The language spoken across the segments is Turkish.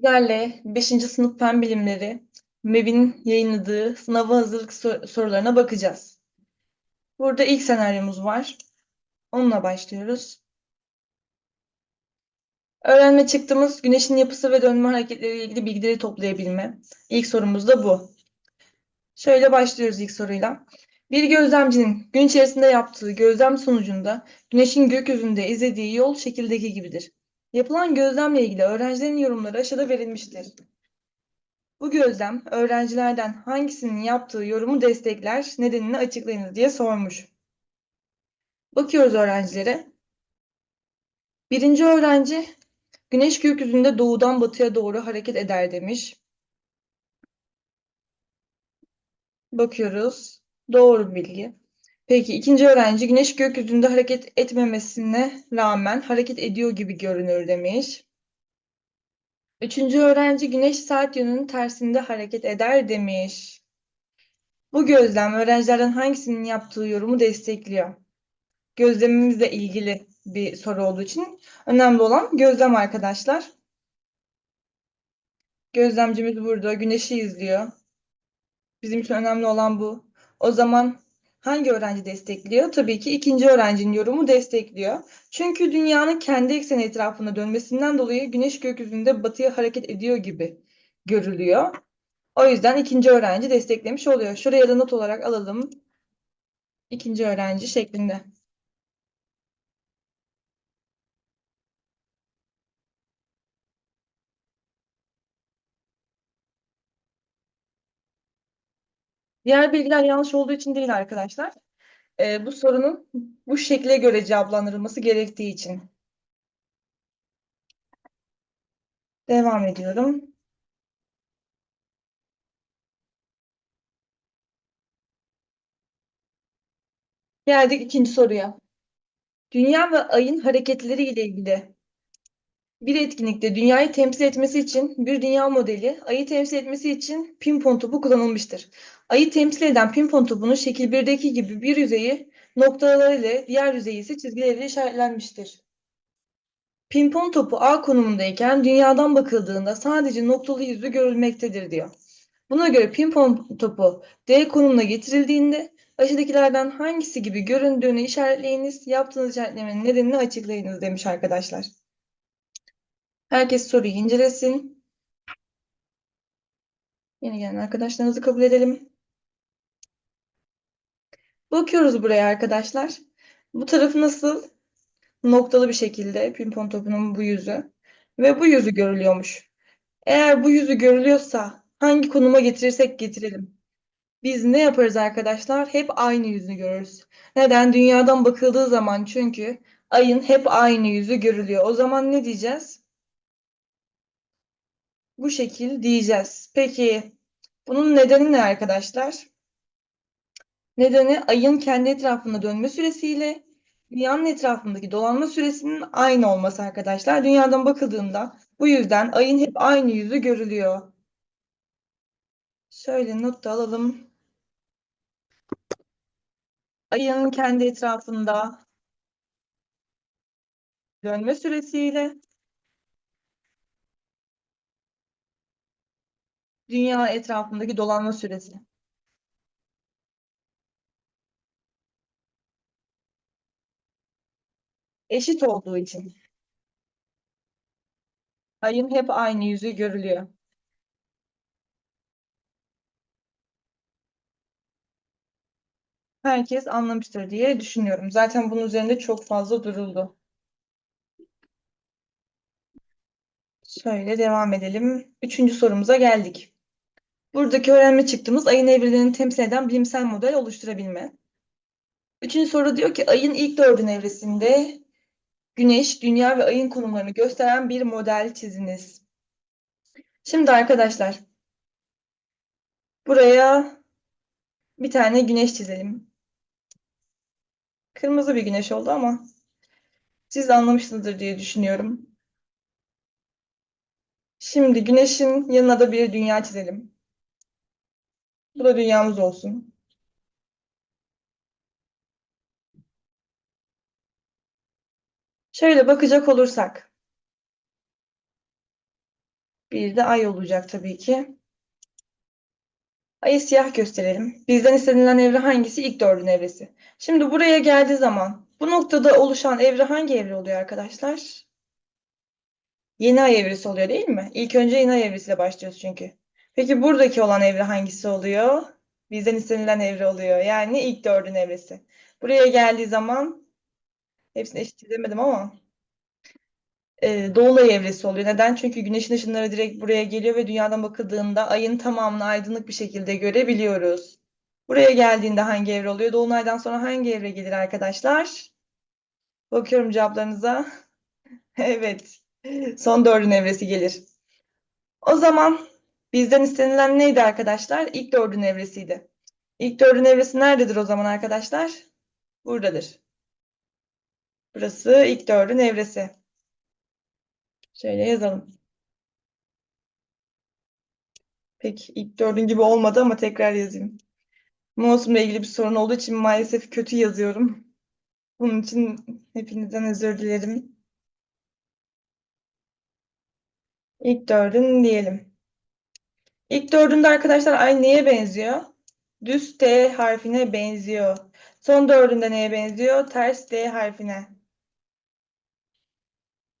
Sizlerle 5. sınıf fen bilimleri MEB'in yayınladığı sınava hazırlık sor- sorularına bakacağız. Burada ilk senaryomuz var. Onunla başlıyoruz. Öğrenme çıktığımız güneşin yapısı ve dönme hareketleriyle ilgili bilgileri toplayabilme. İlk sorumuz da bu. Şöyle başlıyoruz ilk soruyla. Bir gözlemcinin gün içerisinde yaptığı gözlem sonucunda güneşin gökyüzünde izlediği yol şekildeki gibidir. Yapılan gözlemle ilgili öğrencilerin yorumları aşağıda verilmiştir. Bu gözlem öğrencilerden hangisinin yaptığı yorumu destekler, nedenini açıklayınız diye sormuş. Bakıyoruz öğrencilere. Birinci öğrenci güneş gökyüzünde doğudan batıya doğru hareket eder demiş. Bakıyoruz. Doğru bilgi. Peki ikinci öğrenci güneş gökyüzünde hareket etmemesine rağmen hareket ediyor gibi görünür demiş. Üçüncü öğrenci güneş saat yönünün tersinde hareket eder demiş. Bu gözlem öğrencilerden hangisinin yaptığı yorumu destekliyor? Gözlemimizle ilgili bir soru olduğu için önemli olan gözlem arkadaşlar. Gözlemcimiz burada güneşi izliyor. Bizim için önemli olan bu. O zaman hangi öğrenci destekliyor? Tabii ki ikinci öğrencinin yorumu destekliyor. Çünkü dünyanın kendi ekseni etrafında dönmesinden dolayı güneş gökyüzünde batıya hareket ediyor gibi görülüyor. O yüzden ikinci öğrenci desteklemiş oluyor. Şuraya da not olarak alalım. İkinci öğrenci şeklinde. Diğer bilgiler yanlış olduğu için değil arkadaşlar. Ee, bu sorunun bu şekle göre cevaplandırılması gerektiği için. Devam ediyorum. Geldik ikinci soruya. Dünya ve ayın hareketleri ile ilgili bir etkinlikte dünyayı temsil etmesi için bir dünya modeli, ayı temsil etmesi için pimpon topu kullanılmıştır. Ayı temsil eden pimpon topunun şekil 1'deki gibi bir yüzeyi noktalar ile diğer yüzeyi ise çizgilerle işaretlenmiştir. Pimpon topu A konumundayken dünyadan bakıldığında sadece noktalı yüzü görülmektedir diyor. Buna göre pimpon topu D konumuna getirildiğinde aşağıdakilerden hangisi gibi göründüğünü işaretleyiniz, yaptığınız işaretlemenin nedenini açıklayınız demiş arkadaşlar. Herkes soruyu incelesin. Yeni gelen arkadaşlarınızı kabul edelim. Bakıyoruz buraya arkadaşlar. Bu tarafı nasıl? Noktalı bir şekilde pimpon topunun bu yüzü ve bu yüzü görülüyormuş. Eğer bu yüzü görülüyorsa hangi konuma getirirsek getirelim. Biz ne yaparız arkadaşlar? Hep aynı yüzünü görürüz. Neden? Dünyadan bakıldığı zaman çünkü ayın hep aynı yüzü görülüyor. O zaman ne diyeceğiz? Bu şekil diyeceğiz. Peki bunun nedeni ne arkadaşlar? Nedeni ayın kendi etrafında dönme süresiyle dünyanın etrafındaki dolanma süresinin aynı olması arkadaşlar. Dünyadan bakıldığında bu yüzden ayın hep aynı yüzü görülüyor. Şöyle not da alalım. Ayın kendi etrafında dönme süresiyle dünya etrafındaki dolanma süresi. Eşit olduğu için. Ayın hep aynı yüzü görülüyor. Herkes anlamıştır diye düşünüyorum. Zaten bunun üzerinde çok fazla duruldu. Şöyle devam edelim. Üçüncü sorumuza geldik. Buradaki öğrenme çıktığımız ayın evrelerini temsil eden bilimsel model oluşturabilme. Üçüncü soru diyor ki ayın ilk dördün evresinde Güneş, Dünya ve ayın konumlarını gösteren bir model çiziniz. Şimdi arkadaşlar buraya bir tane güneş çizelim. Kırmızı bir güneş oldu ama siz anlamışsınızdır diye düşünüyorum. Şimdi güneşin yanına da bir dünya çizelim. Bu da dünyamız olsun. Şöyle bakacak olursak. Bir de ay olacak tabii ki. Ayı siyah gösterelim. Bizden istenilen evre hangisi? İlk dördün evresi. Şimdi buraya geldiği zaman bu noktada oluşan evre hangi evre oluyor arkadaşlar? Yeni ay evresi oluyor değil mi? İlk önce yeni ay evresiyle başlıyoruz çünkü. Peki buradaki olan evre hangisi oluyor? Bizden istenilen evre oluyor. Yani ilk dördün evresi. Buraya geldiği zaman hepsini eşit çizemedim ama e, Doğulay evresi oluyor. Neden? Çünkü güneşin ışınları direkt buraya geliyor ve dünyadan bakıldığında ayın tamamını aydınlık bir şekilde görebiliyoruz. Buraya geldiğinde hangi evre oluyor? Dolunaydan sonra hangi evre gelir arkadaşlar? Bakıyorum cevaplarınıza. Evet. Son dördün evresi gelir. O zaman bizden istenilen neydi arkadaşlar? İlk dördün evresiydi. İlk dördün evresi nerededir o zaman arkadaşlar? Buradadır. Burası ilk dördün evresi. Şöyle yazalım. Pek ilk dördün gibi olmadı ama tekrar yazayım. Mouse'umla ilgili bir sorun olduğu için maalesef kötü yazıyorum. Bunun için hepinizden özür dilerim. İlk dördün diyelim. İlk dördünde arkadaşlar ay neye benziyor? Düz T harfine benziyor. Son dördünde neye benziyor? Ters D harfine.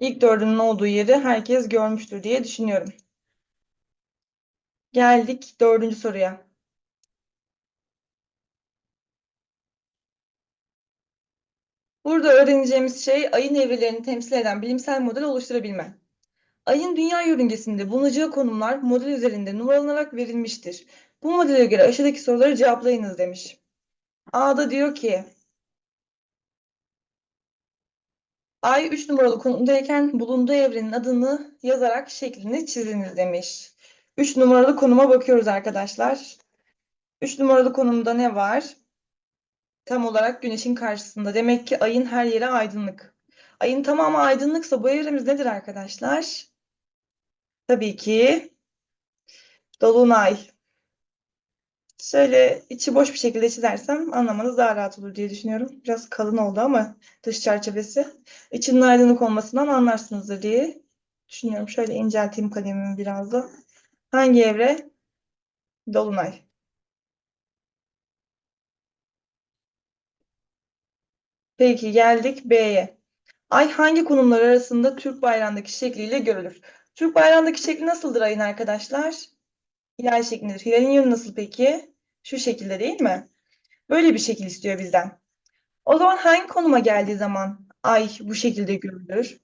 İlk dördünün olduğu yeri herkes görmüştür diye düşünüyorum. Geldik dördüncü soruya. Burada öğreneceğimiz şey ayın evrelerini temsil eden bilimsel model oluşturabilme. Ayın dünya yörüngesinde bulunacağı konumlar model üzerinde numaralanarak verilmiştir. Bu modele göre aşağıdaki soruları cevaplayınız demiş. A'da diyor ki Ay 3 numaralı konumdayken bulunduğu evrenin adını yazarak şeklini çiziniz demiş. 3 numaralı konuma bakıyoruz arkadaşlar. 3 numaralı konumda ne var? Tam olarak güneşin karşısında. Demek ki ayın her yeri aydınlık. Ayın tamamı aydınlıksa bu evremiz nedir arkadaşlar? Tabii ki dolunay. Şöyle içi boş bir şekilde çizersem anlamanız daha rahat olur diye düşünüyorum. Biraz kalın oldu ama dış çerçevesi. İçinin aydınlık olmasından anlarsınızdır diye düşünüyorum. Şöyle incelteyim kalemimi biraz da. Hangi evre? Dolunay. Peki geldik B'ye. Ay hangi konumlar arasında Türk bayrağındaki şekliyle görülür? Türk bayrağındaki şekli nasıldır ayın arkadaşlar? Hilal şeklindedir. Hilalin yönü nasıl peki? Şu şekilde değil mi? Böyle bir şekil istiyor bizden. O zaman hangi konuma geldiği zaman ay bu şekilde görülür?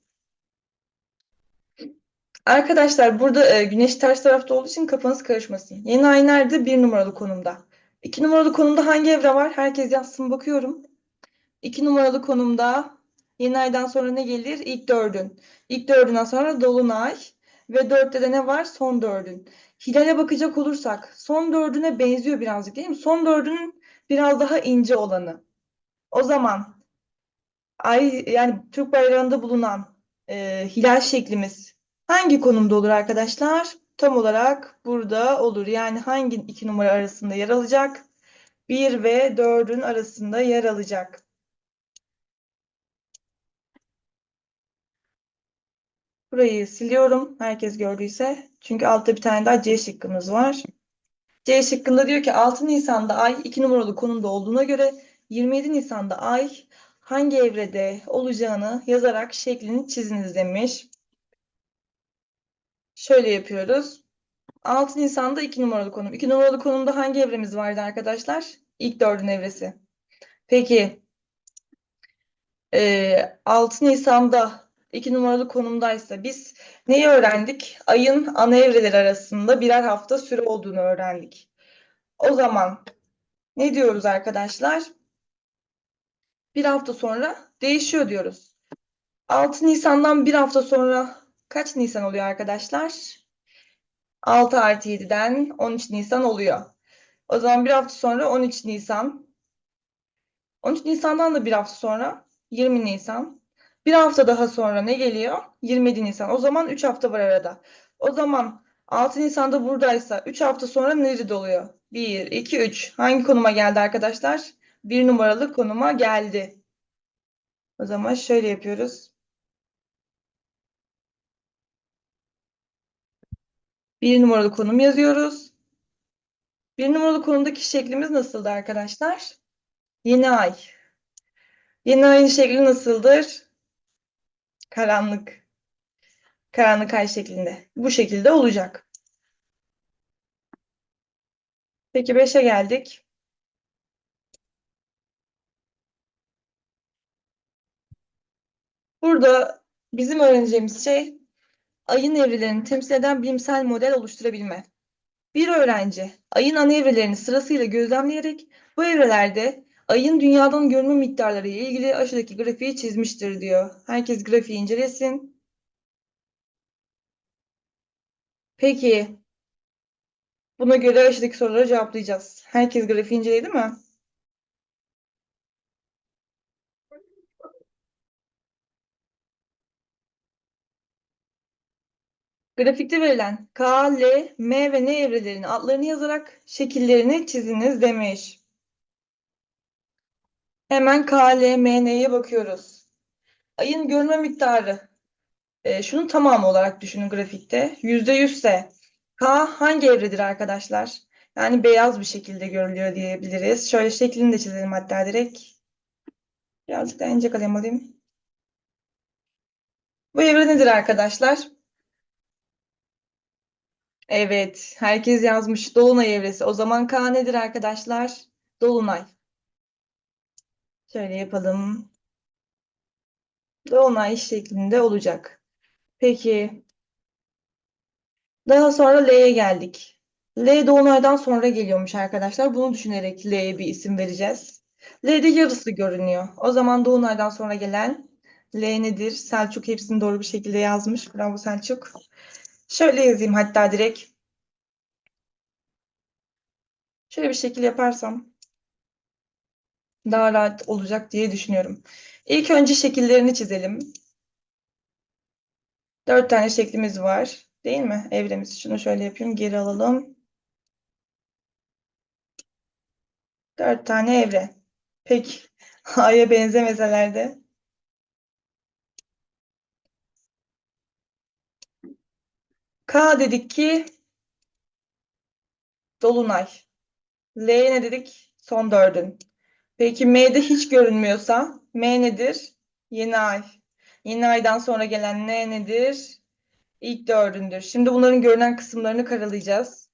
Arkadaşlar burada e, güneş ters tarafta olduğu için kafanız karışmasın. Yeni ay nerede? Bir numaralı konumda. İki numaralı konumda hangi evre var? Herkes yazsın bakıyorum. İki numaralı konumda yeni aydan sonra ne gelir? İlk dördün. İlk dördünden sonra dolunay. Ve dörtte de ne var? Son dördün. Hilale bakacak olursak son dördüne benziyor birazcık değil mi? Son dördünün biraz daha ince olanı. O zaman ay yani Türk bayrağında bulunan e, hilal şeklimiz hangi konumda olur arkadaşlar? Tam olarak burada olur. Yani hangi iki numara arasında yer alacak? 1 ve 4'ün arasında yer alacak. Burayı siliyorum. Herkes gördüyse. Çünkü altta bir tane daha C şıkkımız var. C şıkkında diyor ki 6 Nisan'da ay 2 numaralı konumda olduğuna göre 27 Nisan'da ay hangi evrede olacağını yazarak şeklini çiziniz demiş. Şöyle yapıyoruz. 6 Nisan'da 2 numaralı konum. 2 numaralı konumda hangi evremiz vardı arkadaşlar? İlk dördün evresi. Peki e, 6 Nisan'da 2 numaralı konumdaysa biz neyi öğrendik? Ayın ana evreleri arasında birer hafta süre olduğunu öğrendik. O zaman ne diyoruz arkadaşlar? Bir hafta sonra değişiyor diyoruz. 6 Nisan'dan bir hafta sonra kaç Nisan oluyor arkadaşlar? 6 artı 7'den 13 Nisan oluyor. O zaman bir hafta sonra 13 Nisan. 13 Nisan'dan da bir hafta sonra 20 Nisan. Bir hafta daha sonra ne geliyor? 27 Nisan. O zaman 3 hafta var arada. O zaman 6 Nisan'da buradaysa 3 hafta sonra nerede oluyor? 1, 2, 3. Hangi konuma geldi arkadaşlar? 1 numaralı konuma geldi. O zaman şöyle yapıyoruz. Bir numaralı konum yazıyoruz. Bir numaralı konumdaki şeklimiz nasıldı arkadaşlar? Yeni ay. Yeni ayın şekli nasıldır? Karanlık. Karanlık ay şeklinde. Bu şekilde olacak. Peki 5'e geldik. Burada bizim öğreneceğimiz şey ayın evrelerini temsil eden bilimsel model oluşturabilme. Bir öğrenci ayın ana evrelerini sırasıyla gözlemleyerek bu evrelerde ayın dünyadan görünme miktarları ile ilgili aşağıdaki grafiği çizmiştir diyor. Herkes grafiği incelesin. Peki buna göre aşağıdaki soruları cevaplayacağız. Herkes grafiği inceledi mi? Grafikte verilen K, L, M ve N evrelerinin adlarını yazarak şekillerini çiziniz demiş. Hemen K, L, M, N'ye bakıyoruz. Ayın görünme miktarı. E, şunun tamamı olarak düşünün grafikte. %100 ise K hangi evredir arkadaşlar? Yani beyaz bir şekilde görülüyor diyebiliriz. Şöyle şeklini de çizelim hatta direkt. Birazcık da ince kalem alayım. Bu evre nedir arkadaşlar? Evet, herkes yazmış. Dolunay evresi. O zaman K nedir arkadaşlar? Dolunay. Şöyle yapalım. Dolunay şeklinde olacak. Peki. Daha sonra L'ye geldik. L dolunaydan sonra geliyormuş arkadaşlar. Bunu düşünerek L'ye bir isim vereceğiz. L'de yarısı görünüyor. O zaman dolunaydan sonra gelen L nedir? Selçuk hepsini doğru bir şekilde yazmış. Bravo Selçuk. Şöyle yazayım hatta direkt. Şöyle bir şekil yaparsam daha rahat olacak diye düşünüyorum. İlk önce şekillerini çizelim. Dört tane şeklimiz var. Değil mi? Evremiz. Şunu şöyle yapayım. Geri alalım. Dört tane evre. Peki. A'ya benzemeseler de. K dedik ki Dolunay. L'ye ne dedik? Son dördün. Peki M'de hiç görünmüyorsa M nedir? Yeni ay. Yeni aydan sonra gelen N nedir? İlk dördündür. Şimdi bunların görünen kısımlarını karalayacağız.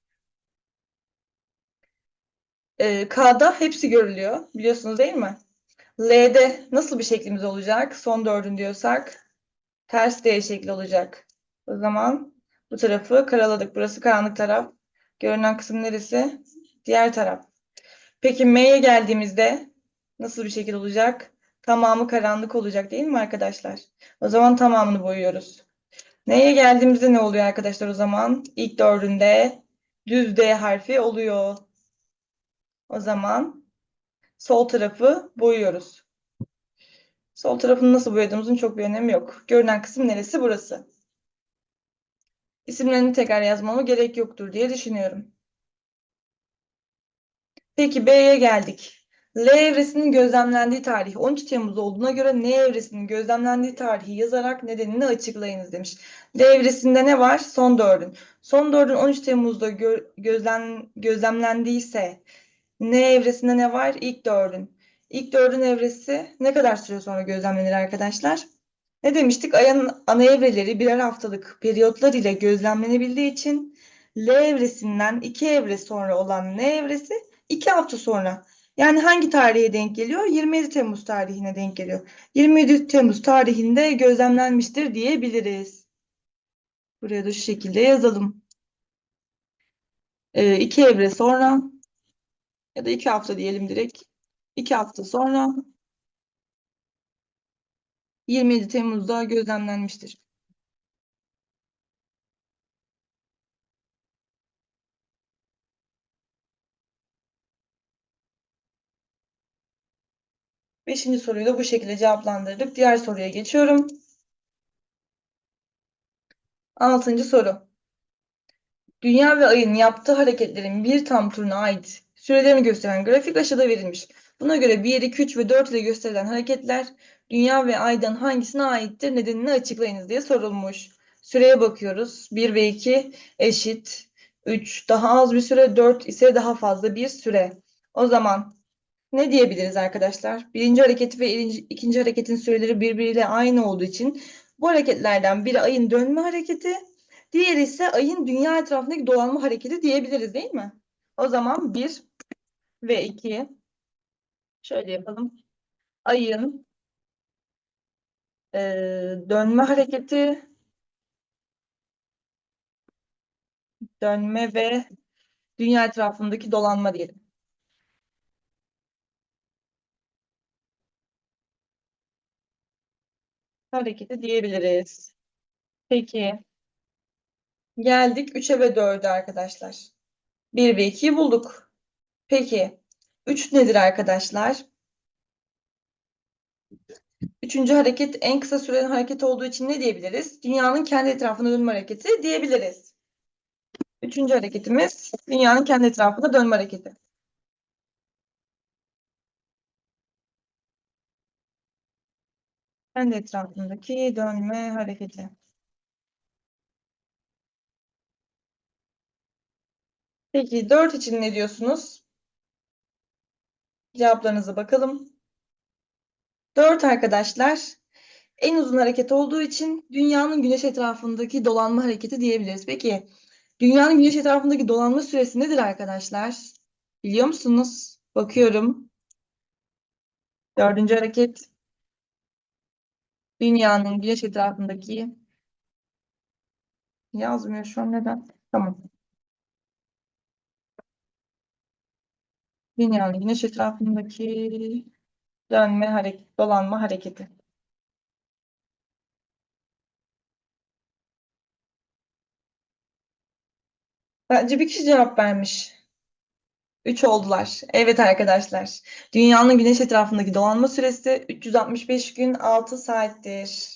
Ee, K'da hepsi görülüyor. Biliyorsunuz değil mi? L'de nasıl bir şeklimiz olacak? Son dördün diyorsak ters D şekli olacak. O zaman bu tarafı karaladık. Burası karanlık taraf. Görünen kısım neresi? Diğer taraf. Peki M'ye geldiğimizde nasıl bir şekil olacak? Tamamı karanlık olacak değil mi arkadaşlar? O zaman tamamını boyuyoruz. N'ye geldiğimizde ne oluyor arkadaşlar o zaman? İlk dördünde düz D harfi oluyor. O zaman sol tarafı boyuyoruz. Sol tarafını nasıl boyadığımızın çok bir önemi yok. Görünen kısım neresi? Burası. İsimlerini tekrar yazmama gerek yoktur diye düşünüyorum. Peki B'ye geldik. L evresinin gözlemlendiği tarih 13 Temmuz olduğuna göre N evresinin gözlemlendiği tarihi yazarak nedenini açıklayınız demiş. L evresinde ne var? Son dördün. Son dördün 13 Temmuz'da gö gözlem gözlemlendiyse N evresinde ne var? İlk dördün. İlk dördün evresi ne kadar süre sonra gözlemlenir arkadaşlar? Ne demiştik? Ayın ana evreleri birer haftalık periyotlar ile gözlemlenebildiği için L evresinden iki evre sonra olan N evresi iki hafta sonra. Yani hangi tarihe denk geliyor? 27 Temmuz tarihine denk geliyor. 27 Temmuz tarihinde gözlemlenmiştir diyebiliriz. Buraya da şu şekilde yazalım. Ee, iki evre sonra ya da iki hafta diyelim direkt. İki hafta sonra 27 Temmuz'da gözlemlenmiştir. Beşinci soruyu da bu şekilde cevaplandırdık. Diğer soruya geçiyorum. Altıncı soru. Dünya ve ayın yaptığı hareketlerin bir tam turuna ait sürelerini gösteren grafik aşağıda verilmiş. Buna göre 1, 2, 3 ve 4 ile gösterilen hareketler Dünya ve aydan hangisine aittir? Nedenini açıklayınız diye sorulmuş. Süreye bakıyoruz. 1 ve 2 eşit. 3 daha az bir süre, 4 ise daha fazla bir süre. O zaman ne diyebiliriz arkadaşlar? Birinci hareketi ve ikinci, hareketin süreleri birbiriyle aynı olduğu için bu hareketlerden biri ayın dönme hareketi, diğeri ise ayın dünya etrafındaki dolanma hareketi diyebiliriz değil mi? O zaman 1 ve 2 şöyle yapalım. Ayın e, dönme hareketi dönme ve dünya etrafındaki dolanma diyelim. Hareketi diyebiliriz. Peki. Geldik 3'e ve 4'e arkadaşlar. 1 ve 2'yi bulduk. Peki. 3 nedir arkadaşlar? Üçüncü hareket en kısa süren hareket olduğu için ne diyebiliriz? Dünyanın kendi etrafında dönme hareketi diyebiliriz. Üçüncü hareketimiz dünyanın kendi etrafında dönme hareketi. Kendi etrafındaki dönme hareketi. Peki 4 için ne diyorsunuz? Cevaplarınıza bakalım. 4 arkadaşlar en uzun hareket olduğu için dünyanın güneş etrafındaki dolanma hareketi diyebiliriz. Peki dünyanın güneş etrafındaki dolanma süresi nedir arkadaşlar? Biliyor musunuz? Bakıyorum. Dördüncü hareket dünyanın güneş etrafındaki yazmıyor şu an neden? Tamam. Dünyanın güneş etrafındaki dönme hareket, dolanma hareketi. Bence bir kişi cevap vermiş. Üç oldular. Evet arkadaşlar. Dünyanın güneş etrafındaki dolanma süresi 365 gün 6 saattir.